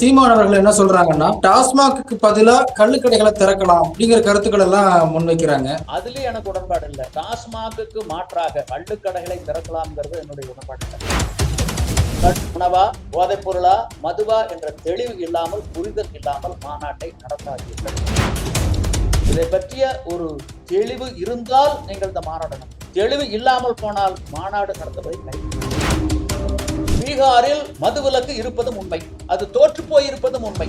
சீமான் அவர்கள் என்ன சொல்றாங்கன்னா டாஸ்மாக்கு பதிலா கள்ளுக்கடைகளை திறக்கலாம் அப்படிங்கிற கருத்துக்கள் எல்லாம் முன்வைக்கிறாங்க. அதுலயும் எனக்கு உடன்பாடு இல்லை. டாஸ்மாக்கு மாற்றாக கள்ளுக்கடைகளை திறக்கலாம்ங்கிறது என்னுடைய உடன்பாடு இல்லை. உணவா போதைப் பொருளா மதுவா என்ற தெளிவு இல்லாமல் புரிதல் இல்லாமல் மாநாட்டை நடத்தாதீர்கள். இதை பற்றிய ஒரு தெளிவு இருந்தால் நீங்கள் இந்த மாநாடு தெளிவு இல்லாமல் போனால் மாநாடு நடத்துவதை கை பீகாரில் மதுவிலக்கு இருப்பதும் உண்மை. அது தோற்று போயிருப்பதும் உண்மை.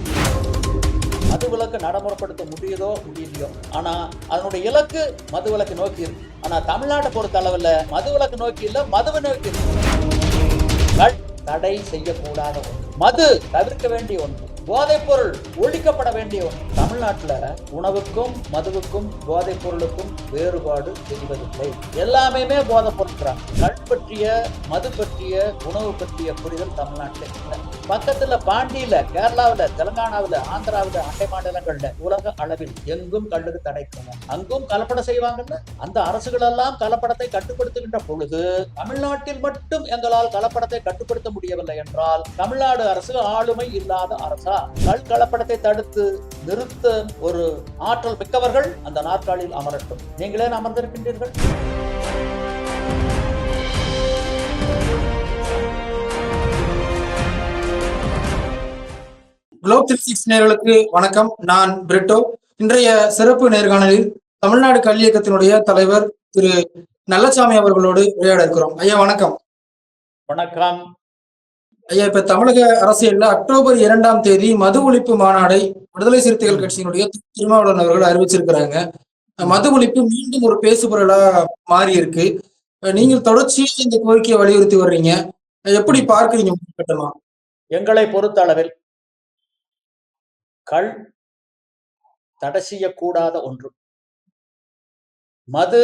மதுவிலக்கு நடைமுறைப்படுத்த முடியுதோ முடியலையோ. ஆனா அதனுடைய இலக்கு மதுவிலக்கு நோக்கி இருக்கு. ஆனா தமிழ்நாட்டை பொறுத்த அளவில் மதுவிலக்கு நோக்கி இல்ல மதுவை நோக்கி இருக்கு. தடை செய்யக்கூடாத ஒன்று. மது தவிர்க்க வேண்டிய ஒன்று. போதைப்பொருள் ஒழிக்கப்பட வேண்டிய தமிழ்நாட்டில் உணவுக்கும் மதுவுக்கும் போதைப் பொருளுக்கும் வேறுபாடு தெரிவதில்லை. எல்லாமே போதைப் பொருள் கல் பற்றிய மது பற்றிய உணவு பற்றிய புரிதல் தமிழ்நாட்டில் இல்லை. பக்கத்துல பாண்டியில கேரளாவில தெலங்கானாவில ஆந்திராவில அண்டை மாநிலங்கள்ல உலக அளவில் எங்கும் கல்லுக்கு தடைக்கணும் அங்கும் கலப்படம் செய்வாங்கல்ல? அந்த அரசுகள் எல்லாம் கலப்படத்தை கட்டுப்படுத்துகின்ற பொழுது தமிழ்நாட்டில் மட்டும் எங்களால் கலப்படத்தை கட்டுப்படுத்த முடியவில்லை என்றால் தமிழ்நாடு அரசு ஆளுமை இல்லாத அரசா? கல் கலப்படத்தை தடுத்து நிறுத்த ஒரு ஆற்றல் மிக்கவர்கள் அந்த நாற்காலியில் அமரட்டும். நீங்களே அமர்ந்திருக்கின்றீர்கள். குளோப் த்ரீ சிக்ஸ் நேர்களுக்கு வணக்கம். நான் பிரிட்டோ. இன்றைய சிறப்பு நேர்காணலில் தமிழ்நாடு கல்வி இயக்கத்தினுடைய தலைவர் திரு நல்லசாமி அவர்களோடு உரையாட இருக்கிறோம். ஐயா வணக்கம். வணக்கம். ஐயா இப்ப தமிழக அரசியல்ல அக்டோபர் இரண்டாம் தேதி மது ஒழிப்பு மாநாடை விடுதலை சிறுத்தைகள் கட்சியினுடைய திருமாவளவன் அவர்கள் அறிவிச்சிருக்கிறாங்க. மது ஒழிப்பு மீண்டும் ஒரு பேசுபொருளா மாறி இருக்கு நீங்கள் தொடர்ச்சியா இந்த கோரிக்கையை வலியுறுத்தி வர்றீங்க. எப்படி பார்க்கறீங்க? முதற்கட்டமா எங்களை பொறுத்தளவில் கள் தடை செய்யக்கூடாத ஒன்று. மது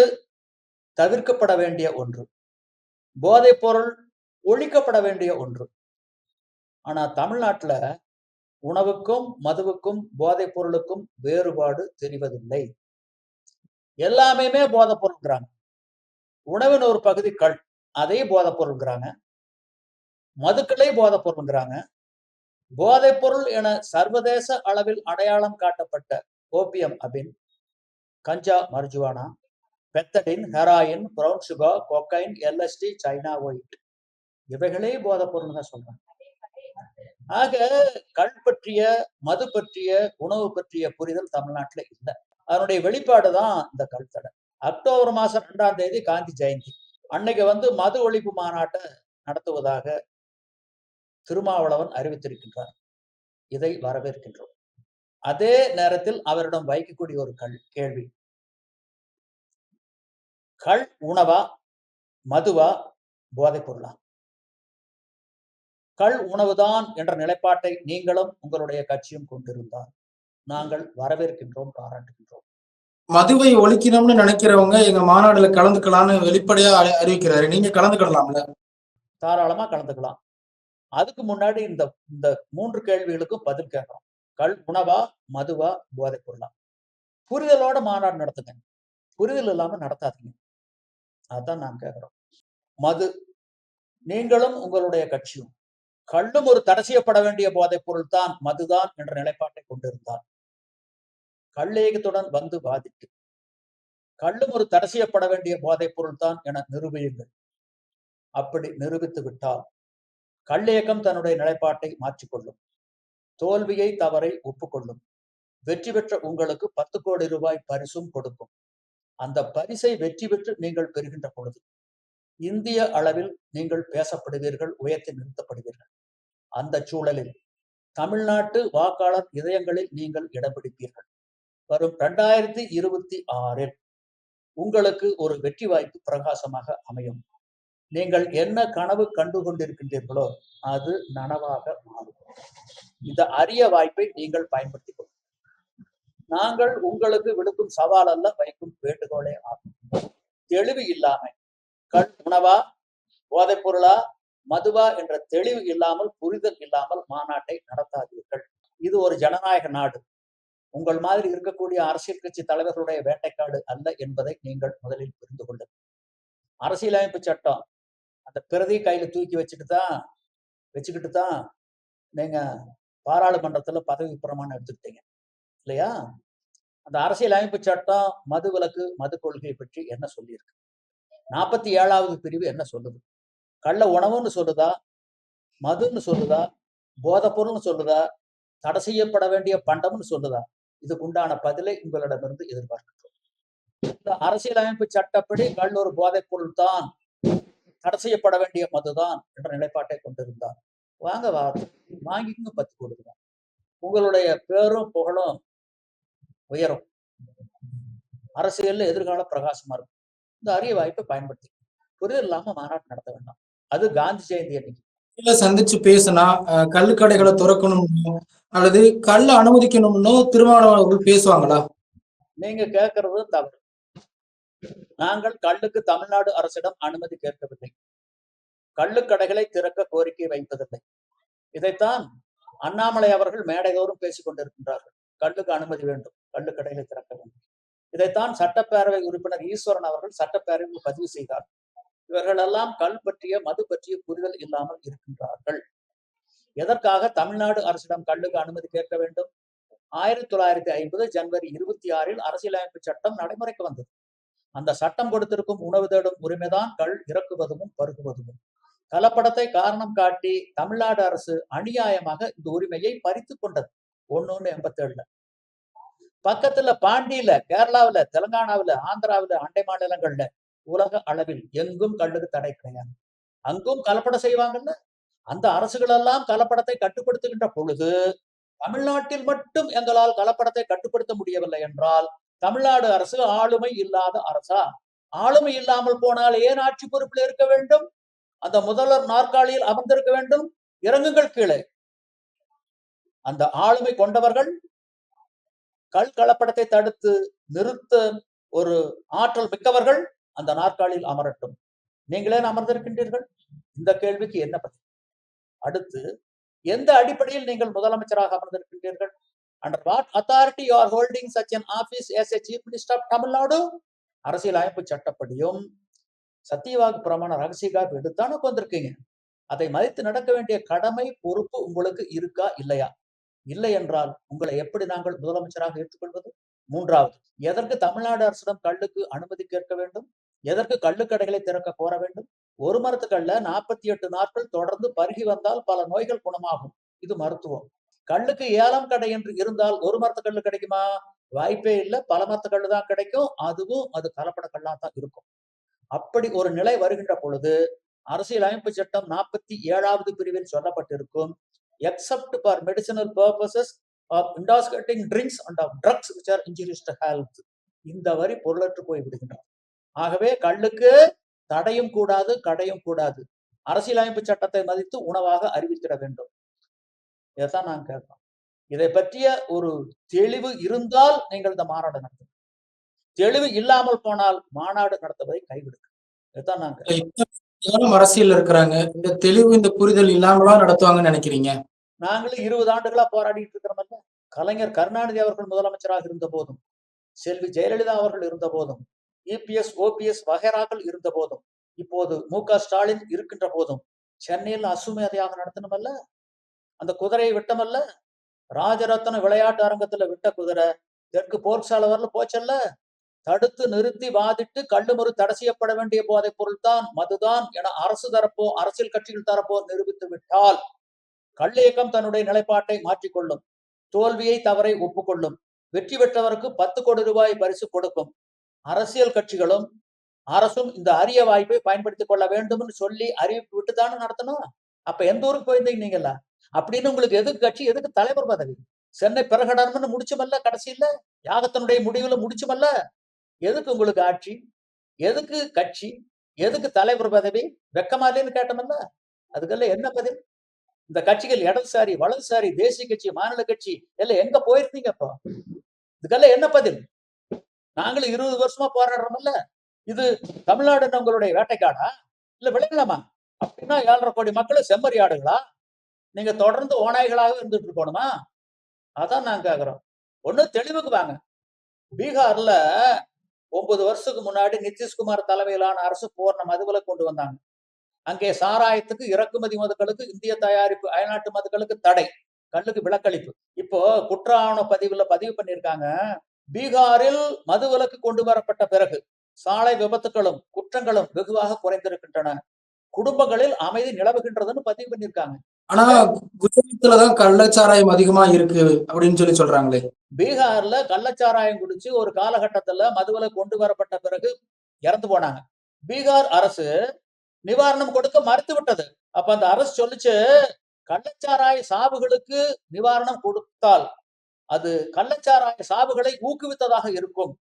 தவிர்க்கப்பட வேண்டிய ஒன்று. போதைப் பொருள் ஒழிக்கப்பட வேண்டிய ஒன்று. ஆனா தமிழ்நாட்டுல உணவுக்கும் மதுவுக்கும் போதைப் பொருளுக்கும் வேறுபாடு தெரிவதில்லை. எல்லாமே போதைப் பொருள்ங்கிறாங்க உணவின் ஒரு பகுதி கள் அதே போதைப் பொருள்ங்கிறாங்க மதுக்களே போதைப் பொருள்ங்கிறாங்க போதைப் பொருள் என சர்வதேச அளவில் அடையாளம் காட்டப்பட்ட ஓபியம் அபின் கஞ்சா marijuana pethidine heroin brown sugar cocaine LSD china white. இவைகளே போதைப் பொருள் தான் சொல்றாங்க. ஆக கல் பற்றிய மது பற்றிய உணவு பற்றிய புரிதல் தமிழ்நாட்டுல இல்லை. அதனுடைய வெளிப்பாடு தான் இந்த கல்தடை. அக்டோபர் மாசம் ரெண்டாம் தேதி காந்தி ஜெயந்தி. அன்னைக்கு வந்து மது ஒழிப்பு மாநாட்டை நடத்துவதாக திருமாவளவன் அறிவித்திருக்கின்றார். இதை வரவேற்கின்றோம். அதே நேரத்தில் அவரிடம் வைக்கக்கூடிய ஒரு கல் கேள்வி. கள் உணவா மதுவா போதைப் பொருளா? கள் உணவுதான் என்ற நிலைப்பாட்டை நீங்களும் உங்களுடைய கட்சியும் கொண்டிருந்தால் நாங்கள் வரவேற்கின்றோம் பாராட்டுகின்றோம். மதுவை ஒழிக்கணும்னு நினைக்கிறவங்க எங்க மாநாடுல கலந்துக்கலாம்னு வெளிப்படையா அறி- அறிவிக்கிறாரு. நீங்க கலந்துக்கலாம்ல? தாராளமா கலந்துக்கலாம். அதுக்கு முன்னாடி இந்த இந்த மூன்று கேள்விகளுக்கும் பதில் கேட்கிறோம். கல் உணவா மதுவா போதைப் பொருளா புரிதலோட மாநாடு நடத்துங்க. புரிதல் இல்லாம நடத்தாதீங்க. அதான் நாம் கேட்கிறோம். மது நீங்களும் உங்களுடைய கட்சியும் கள்ளும் ஒரு தடை வேண்டிய போதைப் பொருள் தான் மதுதான் என்ற நிலைப்பாட்டை கொண்டிருந்தார் கள்ளேகத்துடன் வந்து வாதிட்டு கள்ளும் ஒரு தடை வேண்டிய போதைப் பொருள் தான் என நிரூபியுங்கள். அப்படி நிரூபித்து விட்டால் கள்ளியக்கம் தன்னுடைய நிலைப்பாட்டை மாற்றிக்கொள்ளும். தோல்வியை தவறை ஒப்புக்கொள்ளும். வெற்றி பெற்ற உங்களுக்கு பத்து கோடி ரூபாய் பரிசும் கொடுக்கும். அந்த பரிசை வெற்றி பெற்று நீங்கள் பெறுகின்ற பொழுது இந்திய அளவில் நீங்கள் பேசப்படுவீர்கள் உயர்த்தி நிறுத்தப்படுவீர்கள். அந்த சூழலில் தமிழ்நாட்டு வாக்காளர் இதயங்களில் நீங்கள் இடம் பிடிப்பீர்கள். வரும் இரண்டாயிரத்தி இருபத்தி ஆறில் உங்களுக்கு ஒரு வெற்றி வாய்ப்பு பிரகாசமாக அமையும். நீங்கள் என்ன கனவு கண்டு கொண்டிருக்கின்றீர்களோ அது நனவாக மாறும். இந்த அரிய வாய்ப்பை நீங்கள் பயன்படுத்திக் கொள்ளுங்கள். நாங்கள் உங்களுக்கு விடுக்கும் சவால் அல்ல வைக்கும் வேண்டுகோளே ஆகும். தெளிவு இல்லாமை கண் உணவா போதைப் பொருளா மதுவா என்ற தெளிவு இல்லாமல் புரிதல் இல்லாமல் மாநாட்டை நடத்தாதீர்கள். இது ஒரு ஜனநாயக நாடு. உங்கள் மாதிரி இருக்கக்கூடிய அரசியல் கட்சி தலைவர்களுடைய வேட்டைக்காடு அல்ல என்பதை நீங்கள் முதலில் புரிந்து கொள்ளுங்கள். அரசியலமைப்பு சட்டம் அந்த பிரதியை கையில தூக்கி வச்சுட்டு தான் வச்சுக்கிட்டு தான் நீங்க பாராளுமன்றத்துல பதவி பிரமாணம் எடுத்துக்கிட்டீங்க. இல்லையா? அந்த அரசியல் அமைப்பு சட்டம் மது விலக்கு மது கொள்கை பற்றி என்ன சொல்லியிருக்கு? நாற்பத்தி ஏழாவது பிரிவு என்ன சொல்லுது? கள்ள உணவுன்னு சொல்லுதா? மதுன்னு சொல்லுதா? போதைப்பொருள்னு சொல்லுதா? தடை செய்யப்பட வேண்டிய பண்டம்னு சொல்லுதா? இதுக்கு உண்டான பதிலை உங்களிடமிருந்து எதிர்பார்க்கிறோம் இந்த அரசியலமைப்பு சட்டப்படி கல் ஒரு தான் தடை செய்யப்பட வேண்டிய மதுதான் என்ற நிலைப்பாட்டை கொண்டிருந்தார் வாங்க வா வாங்கிக்கங்க பத்து கொடுங்க. உங்களுடைய பேரும் புகழும் உயரும். அரசியல்ல எதிர்கால பிரகாசமா இருக்கும். இந்த அரிய வாய்ப்பை பயன்படுத்தி. புரிதல் இல்லாம மாநாட்டு நடத்த வேண்டாம். அது காந்தி ஜெயந்தி அன்னைக்கு. சந்திச்சு பேசினா அஹ், கள்ளுக்கடைகளை திறக்கணும்னோ அல்லது கள்ள அனுமதிக்கணும்னோ திருமாவளவன் அவர்கள் பேசுவாங்களா? நீங்க கேட்கறது தவறு. நாங்கள் கள்ளுக்கு தமிழ்நாடு அரசிடம் அனுமதி கேட்கவில்லை. கள்ளுக்கடைகளை திறக்க கோரிக்கை வைப்பதில்லை. இதைத்தான் அண்ணாமலை அவர்கள் மேடைதோறும் பேசிக் கொண்டிருக்கின்றார்கள். கள்ளுக்கு அனுமதி வேண்டும். கள்ளுக்கடைகளை திறக்க வேண்டும். இதைத்தான் சட்டப்பேரவை உறுப்பினர் ஈஸ்வரன் அவர்கள் சட்டப்பேரவையில் பதிவு செய்தார். இவர்களெல்லாம் கல் பற்றிய மது பற்றிய புரிதல் இல்லாமல் இருக்கின்றார்கள். எதற்காக தமிழ்நாடு அரசிடம் கல்லுக்கு அனுமதி கேட்க வேண்டும்? ஆயிரத்தி தொள்ளாயிரத்தி ஐம்பது ஜனவரி இருபத்தி ஆறில் அரசியலமைப்பு சட்டம் நடைமுறைக்கு வந்தது. அந்த சட்டம் கொடுத்திருக்கும் உணவு தேடும் உரிமைதான் கள் இறக்குவதும் பருகுவதும். கலப்படத்தை காரணம் காட்டி தமிழ்நாடு அரசு அநியாயமாக இந்த உரிமையை பறித்து கொண்டது. ஒன்னு எண்பத்தி ஏழுல பக்கத்துல பாண்டியில கேரளாவுல தெலுங்கானாவுல ஆந்திராவுல அண்டை மாநிலங்கள்ல உலக அளவில் எங்கும் கல்லுக்கு தடை கிடையாது. அங்கும் கலப்படம் செய்வாங்கல்ல? அந்த அரசுகள் எல்லாம் கலப்படத்தை கட்டுப்படுத்துகின்ற பொழுது தமிழ்நாட்டில் மட்டும் எங்களால் கலப்படத்தை கட்டுப்படுத்த முடியவில்லை என்றால் தமிழ்நாடு அரசு ஆளுமை இல்லாத அரசா? ஆளுமை இல்லாமல் போனால் ஏன் ஆட்சி பொறுப்பில் இருக்க வேண்டும்? அந்த முதல்வர் நாற்காலியில் அமர்ந்திருக்க வேண்டும்? இறங்குங்கள் கீழே. அந்த ஆளுமை கொண்டவர்கள் கல் கலப்படத்தை தடுத்து நிறுத்த ஒரு ஆற்றல் மிக்கவர்கள் அந்த நாற்காலியில் அமரட்டும். நீங்களே அமர்ந்திருக்கின்றீர்கள்? இந்த கேள்விக்கு என்ன பதில்? அடுத்து எந்த அடிப்படையில் நீங்கள் முதலமைச்சராக அமர்ந்திருக்கின்றீர்கள்? And what authority you are holding such an office as a chief minister of Tamil Nadu அரசியல் அமைப்பு சட்டப்படியும் சத்தியவாக்கு பிரமாண ரகசிய காப்பு எடுத்தானே உட்காந்துருக்கீங்க அதை மதித்து நடக்க வேண்டிய கடமை பொறுப்பு உங்களுக்கு இருக்கா இல்லையா? இல்லை என்றால் உங்களை எப்படி நாங்கள் முதலமைச்சராக ஏற்றுக்கொள்வது? மூன்றாவது எதற்கு தமிழ்நாடு அரசிடம் கல்லுக்கு அனுமதி கேட்க வேண்டும்? எதற்கு கள்ளுக்கடைகளை திறக்க கோர வேண்டும்? ஒரு மரத்துக்கல்ல நாற்பத்தி எட்டு நாட்கள் தொடர்ந்து பருகி வந்தால் பல நோய்கள் குணமாகும். இது மருத்துவம். கல்லுக்கு ஏலம் கடை என்று இருந்தால் ஒரு மரத்து கல்லு கிடைக்குமா? வாய்ப்பே இல்லை. பல மரத்து கல்லு தான் கிடைக்கும். அதுவும் அது கலப்பட கல்லா தான் இருக்கும். அப்படி ஒரு நிலை வருகின்ற பொழுது அரசியலமைப்பு சட்டம் நாற்பத்தி ஏழாவது பிரிவில் சொல்லப்பட்டிருக்கும். Except for medicinal purposes of intoxicating drinks and of drugs which are injurious to health இந்த வரி பொருளற்று போய் விடுகின்றன ஆகவே கல்லுக்கு தடையும் கூடாது கடையும் கூடாது. அரசியலமைப்பு சட்டத்தை மதித்து உணவாக அறிவித்திட வேண்டும். இதைத்தான் நான் கேட்கிறோம் இதை பற்றிய ஒரு தெளிவு இருந்தால் நீங்கள் இந்த மாநாடு நடத்துங்க தெளிவு இல்லாமல் போனால் மாநாடு நடத்துவதை கைவிடுங்க இதைத்தான் காலம் அரசியல் இருக்கிறாங்க. இந்த தெளிவு இந்த புரிதல் இல்லாமலா நடத்துவாங்கன்னு நினைக்கிறீங்க? நாங்களும் இருபது ஆண்டுகளா போராடிட்டு இருக்கிறோமல்ல கலைஞர் கருணாநிதி அவர்கள் முதலமைச்சராக இருந்த போதும் செல்வி ஜெயலலிதா அவர்கள் இருந்த போதும் இபிஎஸ் ஓபிஎஸ் வகைராக்கள் இருந்த போதும் இப்போது மு க ஸ்டாலின் இருக்கின்ற போதும் சென்னையில் அசுமேதையாக நடத்தணுமல்ல? அந்த குதிரையை விட்டமல்ல? ராஜரத்ன விளையாட்டு அரங்கத்துல விட்ட குதிரை. தெற்கு போர்க்சாலை வரல போச்சல்ல? தடுத்து நிறுத்தி வாதிட்டு கள்ளுமறு தடை செய்யப்பட வேண்டிய போதைப் பொருள் தான் மதுதான் என அரசு தரப்போ அரசியல் கட்சிகள் தரப்போ நிரூபித்து விட்டால் கள்ளியக்கம் தன்னுடைய நிலைப்பாட்டை மாற்றிக்கொள்ளும். தோல்வியை தவறை ஒப்புக்கொள்ளும். வெற்றி பெற்றவருக்கு பத்து கோடி ரூபாய் பரிசு கொடுக்கும். அரசியல் கட்சிகளும் அரசும் இந்த அரிய வாய்ப்பை பயன்படுத்திக் கொள்ள வேண்டும்னு சொல்லி அறிவிப்பு விட்டு தானே நடத்தணும்? அப்ப எந்த ஊருக்கு போயிருந்தீங்க நீங்களா அப்படின்னு உங்களுக்கு எதுக்கு கட்சி எதுக்கு தலைவர் பதவி. சென்னை பிரகடனம்னு முடிச்சுமல்ல கடைசியில? யாகத்தினுடைய முடிவுல முடிச்சுமல்ல எதுக்கு உங்களுக்கு ஆட்சி? எதுக்கு கட்சி? எதுக்கு தலைவர் பதவி? வெக்கமா இல்லைன்னு கேட்டமல்ல அதுக்கெல்லாம் என்ன பதில்? இந்த கட்சிகள் இடதுசாரி வலதுசாரி தேசிய கட்சி மாநில கட்சி எல்லாம் எங்க போயிருந்தீங்க அப்போ இதுக்கெல்லாம் என்ன பதில்? நாங்களும் இருபது வருஷமா போராடுறோம்ல இது தமிழ்நாடு உங்களுடைய வேட்டைக்காடா? இல்ல விளையாடலாமா? அப்படின்னா ஏழரை கோடி மக்கள் செம்மறி ஆடுகளா? நீங்க தொடர்ந்து ஓநாய்களாக இருந்துட்டு இருக்கணுமா? அதான் நாங்க கேக்குறோம் ஒண்ணு தெளிவுக்கு வாங்க. பீகார்ல ஒன்பது வருஷத்துக்கு முன்னாடி நிதிஷ்குமார் தலைமையிலான அரசு பூர்ண மதுவிலை கொண்டு வந்தாங்க. அங்கே சாராயத்துக்கு இறக்குமதி மதுக்களுக்கு இந்திய தயாரிப்பு அயல்நாட்டு மதுக்களுக்கு தடை. கல்லுக்கு விலக்களிப்பு இப்போ குற்ற ஆவண பதிவுல பதிவு பண்ணியிருக்காங்க. பீகாரில் மது விலக்கு கொண்டு வரப்பட்ட பிறகு சாலை விபத்துகளும் குற்றங்களும் வெகுவாக குறைந்திருக்கின்றன. குடும்பங்களில் அமைதி நிலவுகின்றதுன்னு பதிவு பண்ணியிருக்காங்க. ஆனா குஜராத்லதான் கள்ளச்சாராயம் அதிகமா இருக்கு அப்படின்னு சொல்லி சொல்றாங்களே. பீகார்ல கள்ளச்சாராயம் குடிச்சு ஒரு காலகட்டத்துல மதுவிலக்கு கொண்டு வரப்பட்ட பிறகு இறந்து போனாங்க. பீகார் அரசு நிவாரணம் கொடுக்க மறுத்து விட்டது. அப்ப அந்த அரசு சொல்லுச்சு கள்ளச்சாராய சாவுகளுக்கு நிவாரணம் கொடுத்தால் அது கள்ளச்சாராய சாவுகளை ஊக்குவித்ததாக இருக்கும்.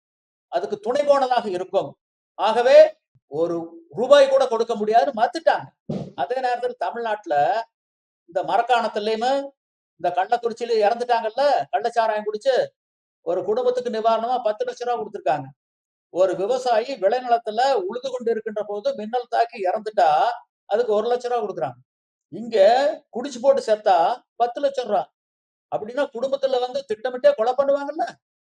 அதுக்கு துணை போனதாக இருக்கும். ஆகவே ஒரு ரூபாய் கூட கொடுக்க முடியாது. மறுத்துட்டாங்க. அதே நேரத்தில் தமிழ்நாட்டுல இந்த மரக்காணத்துலயுமே இந்த கள்ளக்குறிச்சியில இறந்துட்டாங்கல்ல கள்ளச்சாராயம் குடிச்சு ஒரு குடும்பத்துக்கு நிவாரணமா பத்து லட்ச ரூபா கொடுத்திருக்காங்க. ஒரு விவசாயி விளைநிலத்துல உழுது கொண்டு இருக்கின்ற போது மின்னல் தாக்கி இறந்துட்டா அதுக்கு ஒரு லட்ச ரூபா கொடுக்குறாங்க. இங்க குடிச்சு போட்டு செத்தா பத்து லட்சம் ரூபா. அப்படின்னா குடும்பத்துல வந்து திட்டமிட்டே கொலை பண்ணுவாங்கல்ல?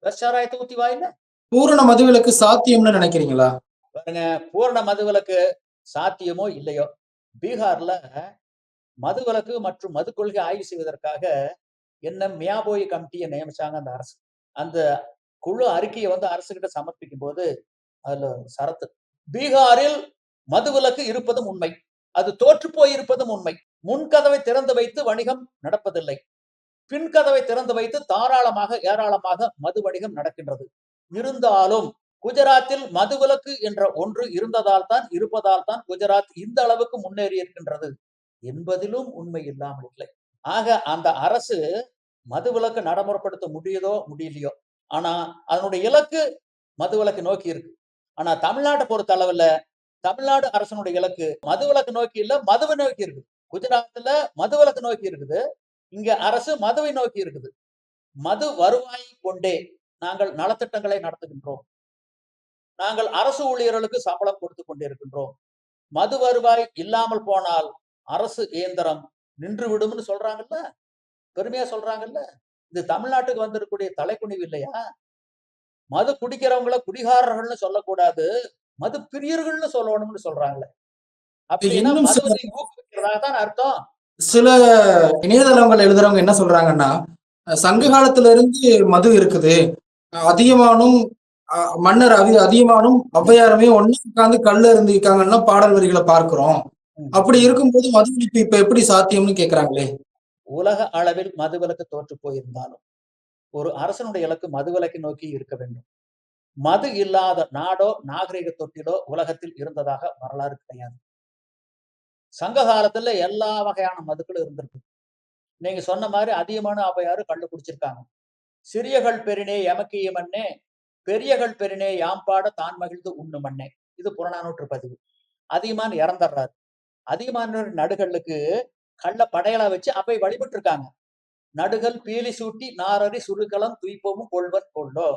விஷாராயத்தை ஊத்தி வாயில பூரண மதுவிலக்கு சாத்தியம்னு நினைக்கிறீங்களா? பாருங்க பூரண மதுவிலக்கு சாத்தியமோ இல்லையோ? பீகார்ல மது விலக்கு மற்றும் மது கொள்கை ஆய்வு செய்வதற்காக என்ன மியாபோய் கமிட்டியை நியமிச்சாங்க அந்த அரசு. அந்த குழு அறிக்கையை வந்து அரசு கிட்ட சமர்ப்பிக்கும் போது அதுல சரத்து பீகாரில் மதுவிலக்கு இருப்பதும் உண்மை. அது தோற்று போயிருப்பதும் உண்மை. முன்கதவை திறந்து வைத்து வணிகம் நடப்பதில்லை. பின்கதவை திறந்து வைத்து தாராளமாக ஏராளமாக மது வணிகம் நடக்கின்றது. இருந்தாலும் குஜராத்தில் மதுவிலக்கு என்ற ஒன்று இருந்ததால் தான் இருப்பதால் தான் குஜராத் இந்த அளவுக்கு முன்னேறி இருக்கின்றது. என்பதிலும் உண்மை இல்லாமல் இல்லை. ஆக அந்த அரசு மது விலக்கு நடைமுறைப்படுத்த முடியுதோ முடியலையோ? ஆனா அதனுடைய இலக்கு மது விலக்கு நோக்கி இருக்கு. ஆனா தமிழ்நாட்டை பொறுத்த அளவுல தமிழ்நாடு அரசனுடைய இலக்கு மதுவிலக்கு நோக்கி இல்ல மதுவை நோக்கி இருக்குது. குஜராத்ல மதுவிலக்கு நோக்கி இருக்குது. இங்க அரசு மதுவை நோக்கி இருக்குது. மது வருவாய் கொண்டே நாங்கள் நலத்திட்டங்களை நடத்துகின்றோம். நாங்கள் அரசு ஊழியர்களுக்கு சம்பளம் கொடுத்து கொண்டிருக்கின்றோம். மது வருவாய் இல்லாமல் போனால் அரசு இயந்திரம் நின்று விடும்னு சொல்றாங்கல்ல? பெருமையா சொல்றாங்கல்ல? இது தமிழ்நாட்டுக்கு வந்திருக்கக்கூடிய தலைக்குனிவு இல்லையா? மது குடிக்கிறவங்கள குடிகாரர்கள்னு சொல்லக்கூடாது மது பிரியர்கள்னு சொல்லணும்னு சொல்றாங்களே. அப்படின்னா ஊக்குவிக்கிறதாக தான் அர்த்தம். சில இணையதளங்கள் எழுதுறவங்க என்ன சொல்றாங்கன்னா சங்க காலத்துல இருந்து மது இருக்குது. அஹ் மன்னர் அதி அதியமானும் ஔவையாருமே ஒண்ணு உட்கார்ந்து கல்ல இருந்திருக்காங்கன்னா பாடல் வரிகளை பார்க்கிறோம். அப்படி இருக்கும்போது மது ஒழிப்பு இப்ப எப்படி சாத்தியம்னு கேக்குறாங்களே? உலக அளவில் மதுவிலக்கு தோற்று போயிருந்தாலும் ஒரு அரசனுடைய இலக்கு மதுவிலக்கை நோக்கி இருக்க வேண்டும். மது இல்லாத நாடோ நாகரிக தொட்டிலோ உலகத்தில் இருந்ததாக வரலாறு கிடையாது. சங்க காலத்துல எல்லா வகையான மதுக்களும் இருந்திருக்கு. நீங்க சொன்ன மாதிரி அதிகமான அவையாறு கள்ளு குடிச்சிருக்காங்க. சிறியகள் பெரினே எமக்கிய மண்ணே பெரியகள் பெரினே யாம்பாட தான் மகிழ்ந்து உண்ணு மண்ணே இது புறநானூற்று பதிவு. அதிகமான் இறந்துடுறாரு அதிகமான நடுகளுக்கு கள்ள படையலா வச்சு அப்பை வழிபட்டு இருக்காங்க நடுகள் பீலி சூட்டி நாரறி சுருகலம் துய்ப்பமும் கொள்வர் கொள்ளோ.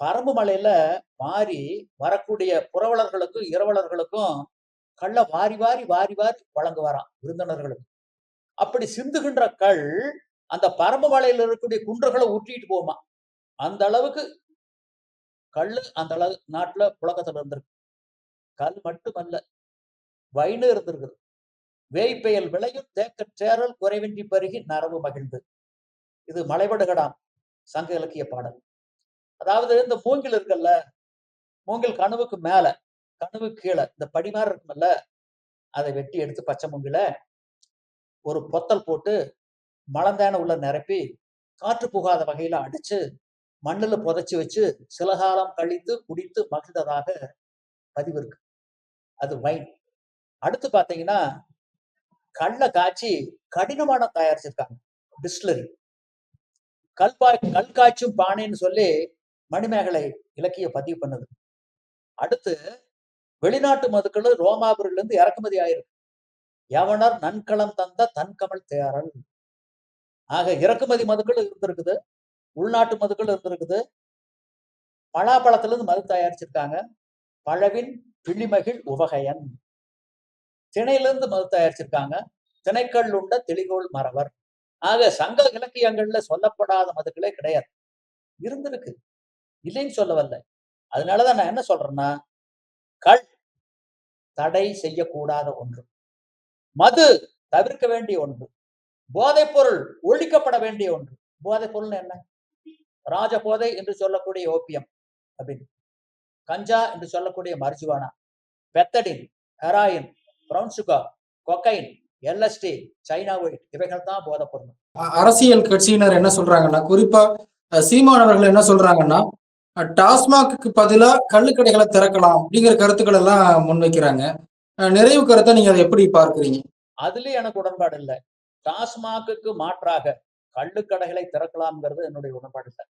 பரம்பு மலையில மாறி வரக்கூடிய புறவலர்களுக்கும் இரவலர்களுக்கும் கள்ள வாரி வாரி வாரி வாரி வழங்குவாராம் விருந்தினர்களுக்கு. அப்படி சிந்துகின்ற கள் அந்த பரம்பு மலையில இருக்கக்கூடிய குன்றுகளை ஊற்றிட்டு போமா. அந்த அளவுக்கு கல்லு அந்த அளவு நாட்டுல புழக்கத்துல இருந்திருக்கு. கல் மட்டுமல்ல. வைனு இருந்திருக்குது. வேய்ப்பெயல் விளையும் தேக்கச் சேரல் குறைவின்றி பருகி நரவு மகிழ்ந்து. இது மலைபடுகடாம் சங்க இலக்கிய பாடல். அதாவது இந்த மூங்கில் இருக்குல்ல மூங்கில் கனவுக்கு மேல கனவு கீழே இந்த படிமாறு இருக்குமல்ல அதை வெட்டி எடுத்து பச்சை மூங்கில ஒரு பொத்தல் போட்டு மலந்தேன உள்ள நிரப்பி காற்று புகாத வகையில அடிச்சு மண்ணுல புதைச்சு வச்சு சில காலம் கழித்து குடித்து மகிழ்ந்ததாக பதிவு இருக்கு. அது வைன். அடுத்து பாத்தீங்கன்னா கல்லை காய்ச்சி கடினமான தயாரிச்சிருக்காங்க. டிஸ்லரி கல்பா கல் காய்ச்சும் பானைன்னு சொல்லி மணிமேகலை இலக்கிய பதிவு பண்ணுது. அடுத்து வெளிநாட்டு மதுக்கள் ரோமாபுரில இருந்து இறக்குமதி ஆயிருக்கு. எவனர் நன்களம் தந்த தன்கமல் தேரல் ஆக இறக்குமதி மதுக்கள் இருந்திருக்குது. உள்நாட்டு மதுக்கள் இருந்திருக்குது. பலாப்பழத்துல இருந்து மது தயாரிச்சிருக்காங்க. பழவின் பிள்ளிமகிழ் உவகையன். திணையிலிருந்து மது தயாரிச்சிருக்காங்க. திணைக்கள் உண்ட தெளிகோள் மறவர். ஆக சங்க இலக்கியங்கள்ல சொல்லப்படாத மதுக்களே கிடையாது. இருந்திருக்கு. இல்லைன்னு சொல்ல வரல அதனாலதான் நான் என்ன சொல்றேன்னா கள் தடை செய்யக்கூடாத ஒன்று. மது தவிர்க்க வேண்டிய ஒன்று. போதைப் பொருள் ஒழிக்கப்பட வேண்டிய ஒன்று. போதைப் பொருள் என்ன? ராஜ போதை என்று சொல்லக்கூடிய ஓபியம் அப்படின்னு. கஞ்சா என்று சொல்லக்கூடிய marijuana pethidine heroin brown sugar cocaine LSD china white இவைகள் தான் போதைப் பொருள் அ- அரசியல் கட்சியினர் என்ன சொல்றாங்கன்னா குறிப்பா சீமானவர்கள் என்ன சொல்றாங்கன்னா டாஸ்மாக்கு பதிலா கள்ளுக்கடைகளை திறக்கலாம் அப்படிங்கிற கருத்துக்கள் எல்லாம் முன்வைக்கிறாங்க. நிறைவு கருத்தை நீங்க அதை எப்படி பார்க்கறீங்க? அதுலயும் எனக்கு உடன்பாடு இல்லை. டாஸ்மாகுக்கு மாற்றாக கள்ளுக்கடைகளை திறக்கலாம்ங்கிறது என்னுடைய உடன்பாடு இல்லை.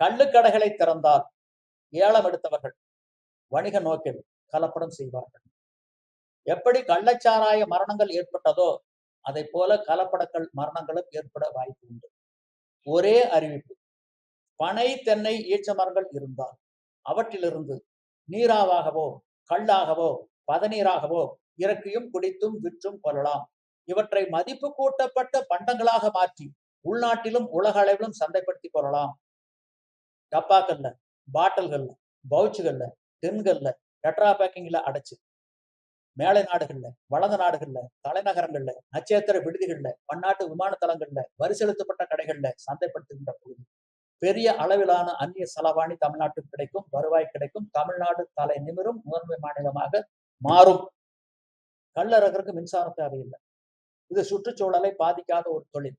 கள்ளுக்கடைகளை திறந்தால் ஏலம் எடுத்தவர்கள் வணிக நோக்கில் கலப்படம் செய்வார்கள். எப்படி கள்ளச்சாராய மரணங்கள் ஏற்பட்டதோ அதை போல கலப்படக்கள் மரணங்களும் ஏற்பட வாய்ப்பு உண்டு. ஒரே அறிவிப்பு. பனை தென்னை ஈச்ச மரங்கள் இருந்தால் அவற்றிலிருந்து நீராவாகவோ கல்லாகவோ பதநீராகவோ இறக்கியும் குடித்தும் விற்றும் கொள்ளலாம். இவற்றை மதிப்பு கூட்டப்பட்ட பண்டங்களாக மாற்றி உள்நாட்டிலும் உலக அளவிலும் சந்தைப்படுத்தி கொள்ளலாம். டப்பாக்கள்ல பாட்டில்கள்ல பவுச்சுகள்ல டென்கள்ல டெட்ரா பேக்கிங்ல அடைச்சு மேலை நாடுகள்ல வளர்ந்த நாடுகள்ல தலைநகரங்கள்ல நட்சத்திர விடுதிகள்ல பன்னாட்டு விமான தளங்கள்ல வரி செலுத்தப்பட்ட கடைகள்ல சந்தைப்படுத்துகின்ற பொழுது பெரிய அளவிலான அந்நிய செலவாணி தமிழ்நாட்டுக்கு கிடைக்கும் வருவாய் கிடைக்கும் தமிழ்நாடு தலை நிமிரும் முதன்மை மாநிலமாக மாறும். கல்லறகருக்கு மின்சாரம் தேவையில்லை. இது சுற்றுச்சூழலை பாதிக்காத ஒரு தொழில்.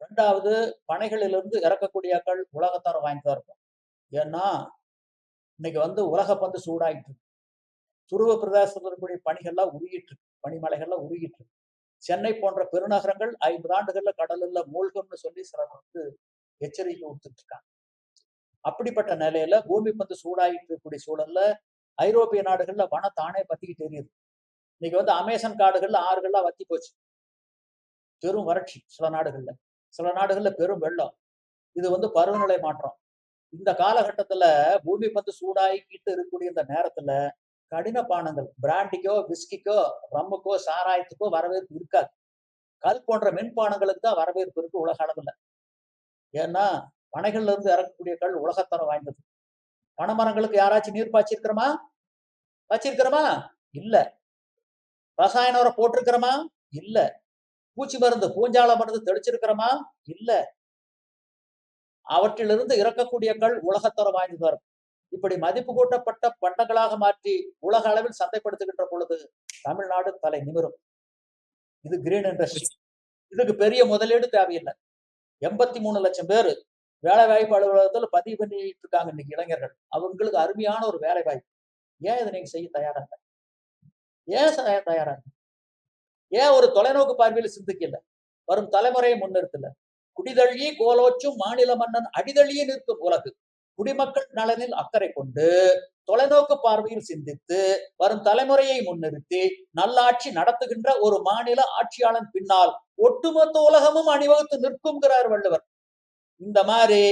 ரெண்டாவது பனைகளிலிருந்து இறக்கக்கூடிய உலகத்தரம் வாங்கி தான் இருக்கும் ஏன்னா இன்னைக்கு வந்து உலக பந்து சூடாயிட்டு இருக்கு. துருவ பிரதேசத்தில் இருக்கக்கூடிய பனிகள்லாம் உருகிட்டு இருக்கு. பனிமலைகள்லாம் உருகிட்டு இருக்கு. சென்னை போன்ற பெருநகரங்கள் ஐம்பது ஆண்டுகள்ல கடல்ல மூழ்கும்னு சொல்லி சிலர் வந்து எச்சரிக்கை கொடுத்துட்டு இருக்காங்க. அப்படிப்பட்ட நிலையில பூமி பந்து சூடாகிட்டு இருக்கக்கூடிய சூழல்ல ஐரோப்பிய நாடுகள்ல வன தானே பத்திக்கிட்டு எரியுது. இன்னைக்கு வந்து அமேசான் காடுகள்ல ஆறுகள்லாம் வத்தி போச்சு. பெரும் வறட்சி சில நாடுகள்ல. சில நாடுகள்ல பெரும் வெள்ளம். இது வந்து பருவநிலை மாற்றம். இந்த காலகட்டத்துல பூமி பந்து சூடாகிக்கிட்டு இருக்கக்கூடிய இந்த நேரத்துல கடின பானங்கள் பிராண்டிக்கோ விஸ்கிக்கோ ரம்முக்கோ சாராயத்துக்கோ வரவேற்பு இருக்காது. கல் போன்ற மின்பானங்களுக்கு தான் வரவேற்பு இருக்கு உலக அளவுல. ஏன்னா பனைகள்ல இருந்து இறக்கக்கூடிய கல் உலகத்தரம் வாய்ந்தது. பனைமரங்களுக்கு யாராச்சும் நீர் பாய்ச்சிருக்கிறோமா? வச்சிருக்கிறோமா இல்ல. ரசாயன உரம் போட்டிருக்கிறோமா? இல்ல. பூச்சி மருந்து பூஞ்சால மருந்து தெளிச்சிருக்கிறோமா? இல்ல. அவற்றிலிருந்து இறக்கக்கூடிய கல் உலகத்தரம் வாய்ந்ததா இருக்கும் இப்படி மதிப்பு கூட்டப்பட்ட பண்டங்களாக மாற்றி உலக அளவில் சந்தைப்படுத்துகின்ற பொழுது தமிழ்நாடு தலை நிமிரும். இது கிரீன் இண்டஸ்ட்ரி இதுக்கு பெரிய முதலீடு தேவையில்லை. எண்பத்தி மூணு லட்சம் பேர் வேலை வாய்ப்பு அலுவலகத்துல பதிவு பண்ணிட்டு இருக்காங்க இன்னைக்கு இளைஞர்கள். அவங்களுக்கு அருமையான ஒரு வேலை வாய்ப்பு ஏன் இதை நீங்க செய்ய தயாராங்க ஏன் தயாராங்க ஏன் ஒரு தொலைநோக்கு பார்வையில் சிந்திக்கல? வரும் தலைமுறையை முன்னிறுத்தல. குடிதழியே கோலோச்சும் மாநில மன்னன் அடிதழியே நிற்கும் உலகு. குடிமக்கள் நலனில் அக்கறை கொண்டு தொலைநோக்கு பார்வையில் சிந்தித்து வரும் தலைமுறையை முன்னிறுத்தி நல்லாட்சி நடத்துகின்ற ஒரு மாநில ஆட்சியாளன் பின்னால் ஒட்டுமொத்த உலகமும் அணிவகுத்து நிற்கும்கிறார் வள்ளுவர். இந்த மாதிரி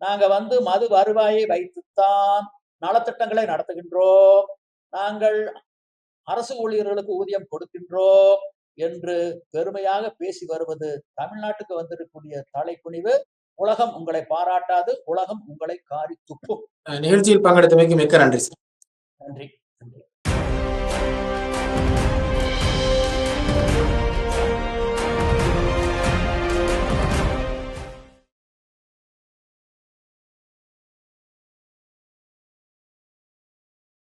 நாங்க வந்து மது வருவாயை வைத்துத்தான் நலத்திட்டங்களை நடத்துகின்றோம். நாங்கள் அரசு ஊழியர்களுக்கு ஊதியம் கொடுக்கின்றோம் என்று பெருமையாக பேசி வருவது தமிழ்நாட்டுக்கு வந்திருக்கக்கூடிய தலைக்குனிவு. உலகம் உங்களை பாராட்டாது உலகம் உங்களை காரி துப்பும் நிகழ்ச்சியில் பங்கெடுத்தமைக்கு மிக்க நன்றி சார். நன்றி நன்றி.